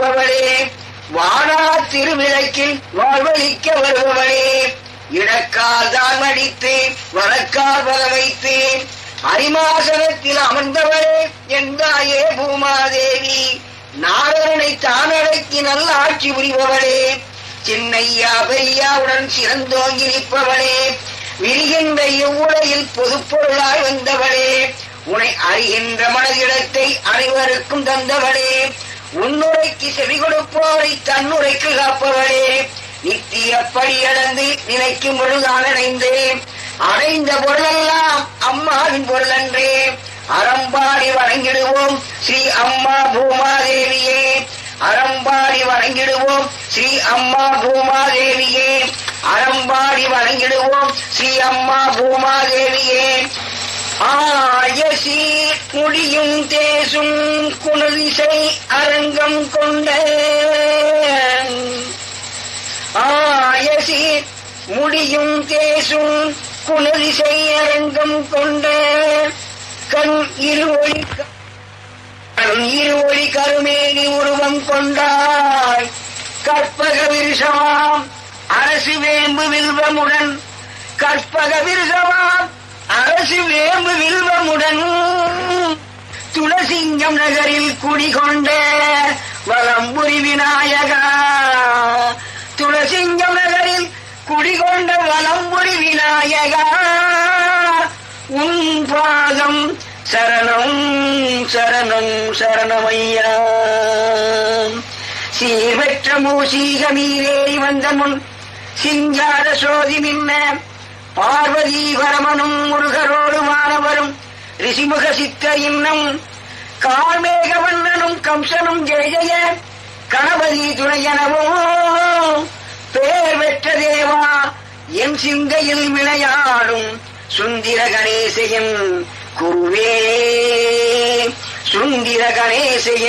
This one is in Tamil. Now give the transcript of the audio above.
இருப்பவளே. வானா திருவிளக்கில் வாழ்வழிக்க வருபவளே. இடக்கால் தான் அடித்து வரக்கால் வர வைத்து அரிமாசனத்தில் அமர்ந்தவளே என்றாயே பூமாதேவி. நாரணனை தானடக்கி நல்ல ஆட்சி புரிபவளே. சின்னையா பெரியாவுடன் சிறந்தோங்கி நிற்பவளே. விரிகின்ற இவ்வுலகில் பொதுப்பொருளாய் வந்தவளே. உனை அறிகின்ற மனதிடத்தை அனைவருக்கும் தந்தவளே. உன்னுரைக்கு செவி கொடுப்போரை தன்னுரைக்கு காப்பவளே. நித்தியப்படி அடந்து நினைக்கும் பொழுதான் அடைந்தேன். அடைந்த பொருளெல்லாம் அம்மாவின் பொருள் அன்றே அறம்பாடி வணங்கிடுவோம் ஸ்ரீ அம்மா பூமாதேவியே. அறம்பாடி வணங்கிடுவோம் ஸ்ரீ அம்மா பூமாதேவியே. அறம்பாடி வணங்கிடுவோம் ஸ்ரீ அம்மா பூமாதேவியே. பயசி குழியும் தேசும் குணதிசை அரங்கம் கொண்ட ஆயசி முடியும் தேசும் குணதிசை அரங்கம் கொண்ட கண் இருவழி கண் இருவழி கருமேனி உருவம் கொண்டாய். கற்பக விருஷமாம் அரசு வேம்பு வில்வமுடன் கற்பக விருஷமாம் அரசு வேம்பு வில்வமுடன் துளசிங்கம் நகரில் குடிகொண்ட வலம்புரி விநாயகா. துளசிங்கம் நகரில் குடிகொண்ட வலம்புரி விநாயகா. உன் பாதம் சரணம் சரணம் சரணமையா. சீர்வற்ற மூசீக மீறேறி வந்த முன் சிங்கார சோதி மின்ன பார்வதி பரமனும் ஒரு ரிஷிமுக சித்த இன்னும் கார்மேகவண்ணனும் கம்சனும் ஜெய ஜெய கணபதி துணையனவும் பேர் பெற்ற தேவா என் சிந்தையில் விளையாடும் சுந்திர கணேசையன் குருவே. சுந்திர கணேசையன்